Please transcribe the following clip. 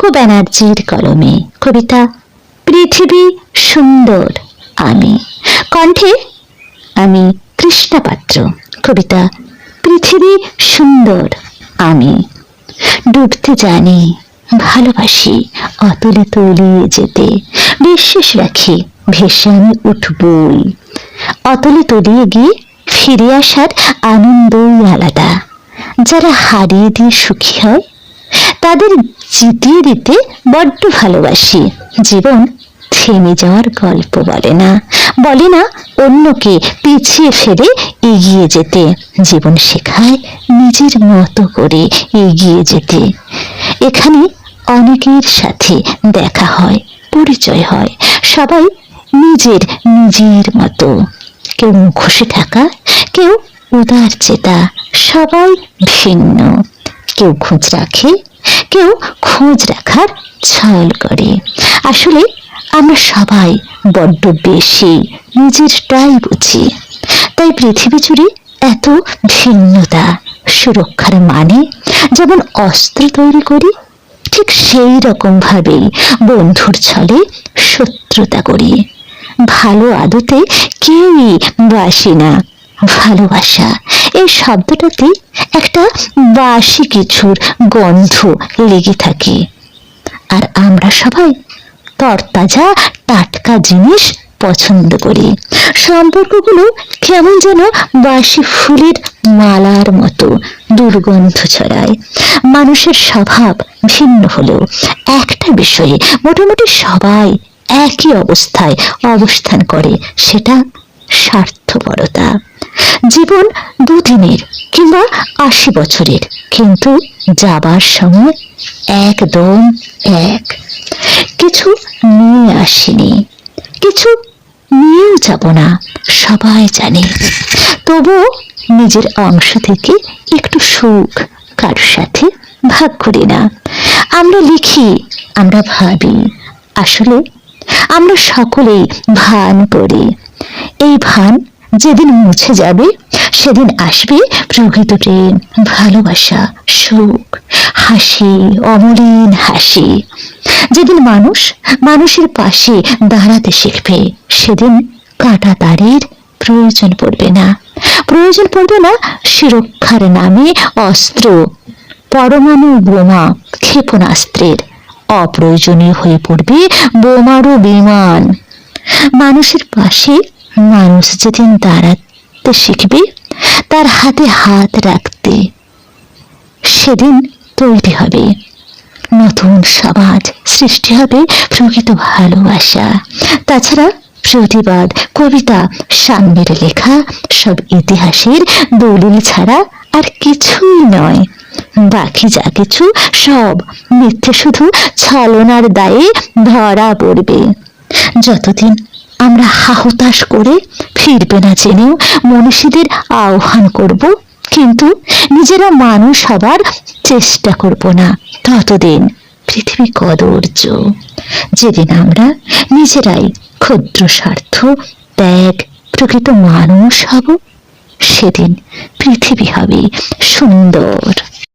পিঙ্কু ব্যানার্জির কলমে কবিতা পৃথিবী সুন্দর আমি। কণ্ঠে আমি কৃষ্ণা পাত্র। কবিতা পৃথিবী সুন্দর আমি। ডুবতে জানি, ভালোবাসি, অতলে তলিয়ে যেতে, বিশ্বাস রাখি, ভেসে আমি উঠবই। অতলে তলিয়ে গিয়ে ফিরে আসার আনন্দই আলাদা। যারা হারিয়ে দিয়ে সুখী হয় তাদের জিতিয়ে দিতে বড্ড ভালোবাসি। জীবন থেমে যাওয়ার গল্প বলে না। বলে না অন্যকে পিছিয়ে ফেলে এগিয়ে যেতে। জীবন শেখায় নিজের মতো করে এগিয়ে যেতে। এখানে অনেকের সাথে দেখা হয়, পরিচয় হয়। সবাই নিজের নিজের মতো। কেউ মুখোশে থাকা, কেউ উদার চেতা, সবাই ভিন্ন। কেউ খোঁজ রাখে কেউ খোঁজ রাখার ছল করে। আসলে আমরা সবাই বড্ড বেশি নিজেরটাই বুঝি। তাই পৃথিবী জুড়ে এত ভিন্নতা, সুরক্ষার মানে যেমন অস্ত্র তৈরি করি, ঠিক সেই রকম ভাবেই বন্ধুর ছলে শত্রুতা করি। ভালো আদতে কেউই বাসি না, ভালোবাসা এই শব্দটাতে একটা বাসি কিছুর গন্ধ লেগে থাকে। আর আমরা সবাই তরতাজা, টাটকা জিনিস পছন্দ করি। সম্পর্কগুলো কেমন যেন বাসি ফুলের মালার মতো দুর্গন্ধ ছড়ায়। মানুষের স্বভাব ভিন্ন হলেও একটা বিষয়ে মোটামুটি সবাই একই অবস্থায় অবস্থান করে, সেটা স্বার্থপরতা। জীবন দুদিনের কিংবা আশি বছরের, কিন্তু যাবার সময় একদম এক। কিছু নিয়ে আসিনি, কিছু নিয়েও যাব না, সবাই জানে। তবুও নিজের অংশ থেকে একটু সুখ কারোর সাথে ভাগ করি না। আমরা লিখি, আমরা ভাবি, আসলে আমরা সকলেই ভান করি। এই ভান যেদিন মুছে যাবে, সেদিন আসবে প্রকৃত প্রেম ভালোবাসা, সুখ, হাসি, অমলিন হাসি। যেদিন মানুষ মানুষের পাশে দাঁড়াতে শিখবে, সেদিন কাটা তারের প্রয়োজন পড়বে না। প্রয়োজন পড়বে না সুরক্ষার নামে অস্ত্র। পরমাণু বোমা ক্ষেপণাস্ত্রের অপ্রয়োজনীয় হয়ে পড়বে বোমারও বিমান। মানুষের পাশে মানুষ যেদিন দাঁড়াতে শিখবে, তার হাতে হাত রাখতে সেদিন তৈরি হবে। নতুন সমাজ সৃষ্টি হবে প্রকৃত ভালোবাসা। তাছাড়া প্রতিবাদ, কবিতা, সামনের লেখা, সব ইতিহাসের দলিল ছাড়া আর কিছুই নয়। বাকি যা কিছু, সব মিথ্যে শুধু ছলনার দায়ে ধরা পড়বে। যতদিন আমরা হাহুতাশ করে ফিরবে না জেনেও মনীষীদের আহ্বান করব, কিন্তু নিজেরা মানুষ হবার চেষ্টা করব না। ততদিন পৃথিবী কদর্য, যেদিন আমরা নিজেরাই ক্ষুদ্র স্বার্থ, ত্যাগ, প্রকৃত মানুষ হব, সেদিন পৃথিবী হবে সুন্দর।